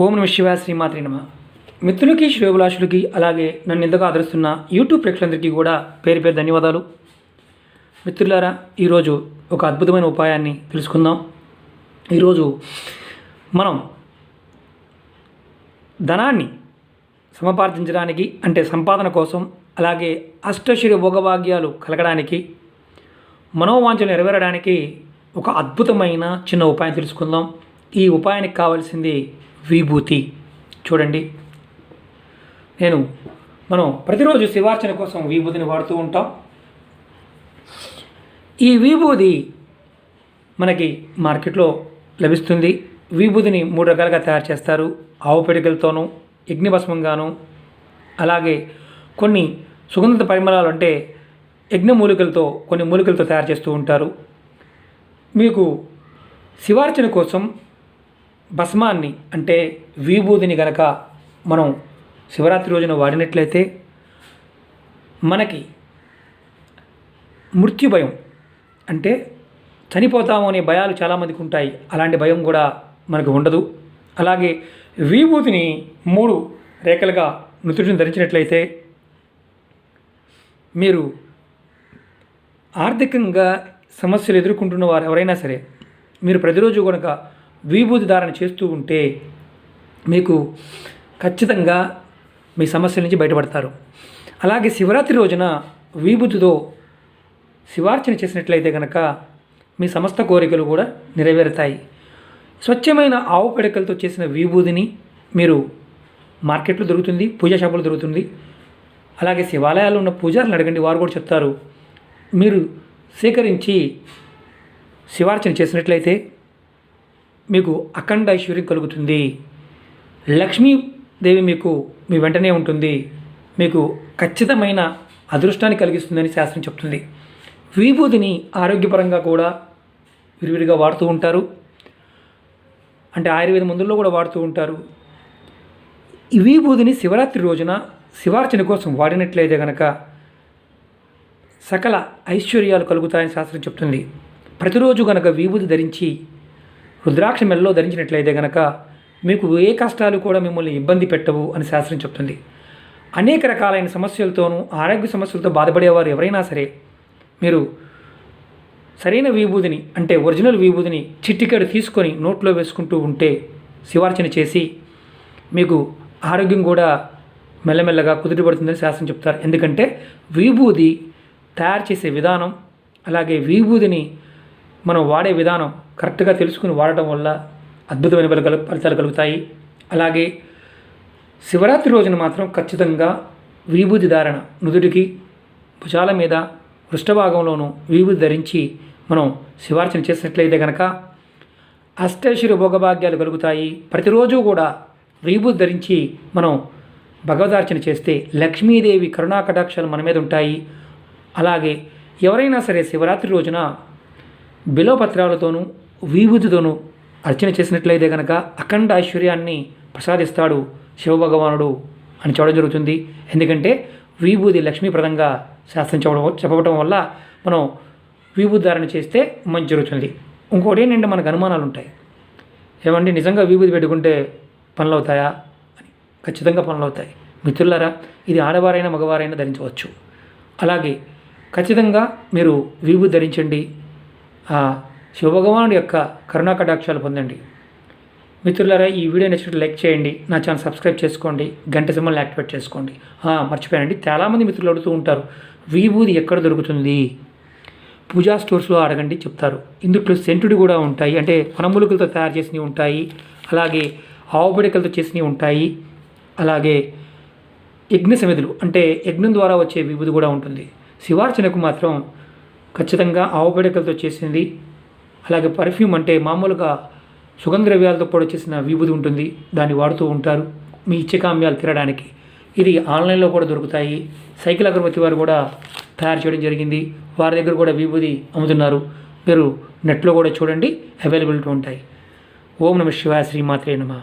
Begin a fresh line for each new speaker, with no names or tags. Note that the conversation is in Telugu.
ఓం నమ శివ శ్రీమాత్రి నమ. మిత్రులకి శ్రేభిలాషులకి అలాగే నన్ను ఎంతగా ఆదరిస్తున్న యూట్యూబ్ ప్రేక్షకులందరికీ కూడా పేరు పేరు ధన్యవాదాలు. మిత్రులారా ఈరోజు ఒక అద్భుతమైన ఉపాయాన్ని తెలుసుకుందాం. ఈరోజు మనం ధనాన్ని సమపార్జించడానికి అంటే సంపాదన కోసం అలాగే అష్టశ్రీ భోగభాగ్యాలు కలగడానికి మనోవాంఛలు నెరవేరడానికి ఒక అద్భుతమైన చిన్న ఉపాయం తెలుసుకుందాం. ఈ ఉపాయానికి కావాల్సింది విభూతి. చూడండి. నేను మనం ప్రతిరోజు శివార్చన కోసం విభూతిని వాడుతూ ఉంటాం. ఈ విభూది మనకి మార్కెట్లో లభిస్తుంది. విభూతిని మూడు రకాలుగా తయారు చేస్తారు. ఆవు పిడికలతోనూ యజ్ఞభస్మంగాను అలాగే కొన్ని సుగంధ పరిమళాలు అంటే యజ్ఞ మూలికలతో కొన్ని మూలికలతో తయారు చేస్తూ ఉంటారు. మీకు శివార్చన కోసం భస్మాన్ని అంటే విభూతిని గనక మనం శివరాత్రి రోజున వాడినట్లయితే మనకి మృత్యు భయం అంటే చనిపోతాము అనే భయాలు చాలామందికి ఉంటాయి. అలాంటి భయం కూడా మనకు ఉండదు. అలాగే విభూతిని మూడు రేఖలుగా నుతుడిని ధరించినట్లయితే మీరు ఆర్థికంగా సమస్యలు ఎదుర్కొంటున్న వారు ఎవరైనా సరే మీరు ప్రతిరోజు కనుక విభూతి ధారణ చేస్తూ ఉంటే మీకు ఖచ్చితంగా మీ సమస్యల నుంచి బయటపడతారు. అలాగే శివరాత్రి రోజున విభూతితో శివార్చన చేసినట్లయితే కనుక మీ సమస్త కోరికలు కూడా నెరవేరుతాయి. స్వచ్ఛమైన ఆవు పిడకలతో చేసిన విభూతిని మీరు మార్కెట్లో దొరుకుతుంది పూజా షాపులో దొరుకుతుంది. అలాగే శివాలయాల్లో ఉన్న పూజారులు అడగండి వారు కూడా చెప్తారు. మీరు సేకరించి శివార్చన చేసినట్లయితే మీకు అఖండ ఐశ్వర్యం కలుగుతుంది. లక్ష్మీదేవి మీకు మీ వెంటనే ఉంటుంది. మీకు ఖచ్చితమైన అదృష్టాన్ని కలిగిస్తుందని శాస్త్రం చెప్తుంది. విభూతిని ఆరోగ్యపరంగా కూడా విరివిరిగా వాడుతూ ఉంటారు. అంటే ఆయుర్వేద మందుల్లో కూడా వాడుతూ ఉంటారు. ఈ విభూతిని శివరాత్రి రోజున శివార్చన కోసం వాడినట్లయితే కనుక సకల ఐశ్వర్యాలు కలుగుతాయని శాస్త్రం చెప్తుంది. ప్రతిరోజు కనుక విభూతి ధరించి రుద్రాక్ష మెల్లో ధరించినట్లయితే గనక మీకు ఏ కష్టాలు కూడా మిమ్మల్ని ఇబ్బంది పెట్టవు అని శాస్త్రం చెప్తుంది. అనేక రకాలైన సమస్యలతోనూ ఆరోగ్య సమస్యలతో బాధపడేవారు ఎవరైనా సరే మీరు సరైన విభూతిని అంటే ఒరిజినల్ విభూతిని చిట్టికెడు తీసుకొని నోట్లో వేసుకుంటూ ఉంటే శివార్చన చేసి మీకు ఆరోగ్యం కూడా మెల్లమెల్లగా కుదుటపడుతుందని శాస్త్రం చెప్తారు. ఎందుకంటే విభూది తయారు చేసే విధానం అలాగే విభూదిని మనం వాడే విధానం కరెక్ట్గా తెలుసుకుని వాడటం వల్ల అద్భుతమైన ఫలితాలు ఫలితాలు కలుగుతాయి. అలాగే శివరాత్రి రోజున మాత్రం ఖచ్చితంగా విభూతి ధారణ నుదుటికి భుజాల మీద పృష్ఠభాగంలోనూ విభూతి ధరించి మనం శివార్చన చేసినట్లయితే కనుక అష్టైశ్వర్య భోగభాగ్యాలు కలుగుతాయి. ప్రతిరోజు కూడా విభూతి ధరించి మనం భగవదార్చన చేస్తే లక్ష్మీదేవి కరుణా కటాక్షాలు మన మీద ఉంటాయి. అలాగే ఎవరైనా సరే శివరాత్రి రోజున బిలోపత్రాలతోనూ విభూతితోనూ అర్చన చేసినట్లయితే కనుక అఖండ ఐశ్వర్యాన్ని ప్రసాదిస్తాడు శివభగవానుడు అని చూడడం జరుగుతుంది. ఎందుకంటే విభూతి లక్ష్మీప్రదంగా శాస్త్రం చెప్పడం చెప్పడం వల్ల మనం విభూతి ధారణ చేస్తే మంచి జరుగుతుంది. ఇంకోటి ఏంటంటే మనకు అనుమానాలు ఉంటాయి. ఏమండి నిజంగా విభూతి పెట్టుకుంటే పనులు అవుతాయా? అని ఖచ్చితంగా పనులు అవుతాయి. మిత్రులారా ఇది ఆడవారైనా మగవారైనా ధరించవచ్చు. అలాగే ఖచ్చితంగా మీరు విభూతి ధరించండి. ఆ శివభగవానుడి యొక్క కరుణాకటాక్షాలు పొందండి. మిత్రులారా ఈ వీడియో నచ్చినట్టు లైక్ చేయండి నా ఛానల్ సబ్స్క్రైబ్ చేసుకోండి గంట సింబల్ని యాక్టివేట్ చేసుకోండి. మర్చిపోయానండి. చాలామంది మిత్రులు అడుగుతూ ఉంటారు విభూది ఎక్కడ దొరుకుతుంది? పూజా స్టోర్స్లో అడగండి చెప్తారు. ఇందులో సెంటుడు కూడా ఉంటాయి అంటే పనములుకలతో తయారు చేసినవి ఉంటాయి అలాగే ఆవుబిడకలతో చేసినవి ఉంటాయి అలాగే యజ్ఞ సమిధులు అంటే యజ్ఞం ద్వారా వచ్చే విభూది కూడా ఉంటుంది. శివార్చనకు మాత్రం ఖచ్చితంగా ఆవు పిడకలతో చేసింది. అలాగే పర్ఫ్యూమ్ అంటే మామూలుగా సుగంధ ద్రవ్యాలతో కూడా చేసిన విభూది ఉంటుంది. దాన్ని వాడుతూ ఉంటారు మీ ఇచ్చకామ్యాలు తినడానికి. ఇది ఆన్లైన్లో కూడా దొరుకుతాయి. సైకిల్ అగరబత్తి వారు కూడా తయారు చేయడం జరిగింది. వారి దగ్గర కూడా విభూది అమ్ముతున్నారు. మీరు నెట్లో కూడా చూడండి. అవైలబిలిటీ ఉంటాయి. ఓం నమ శివాయ శ్రీమాత్రే నమ.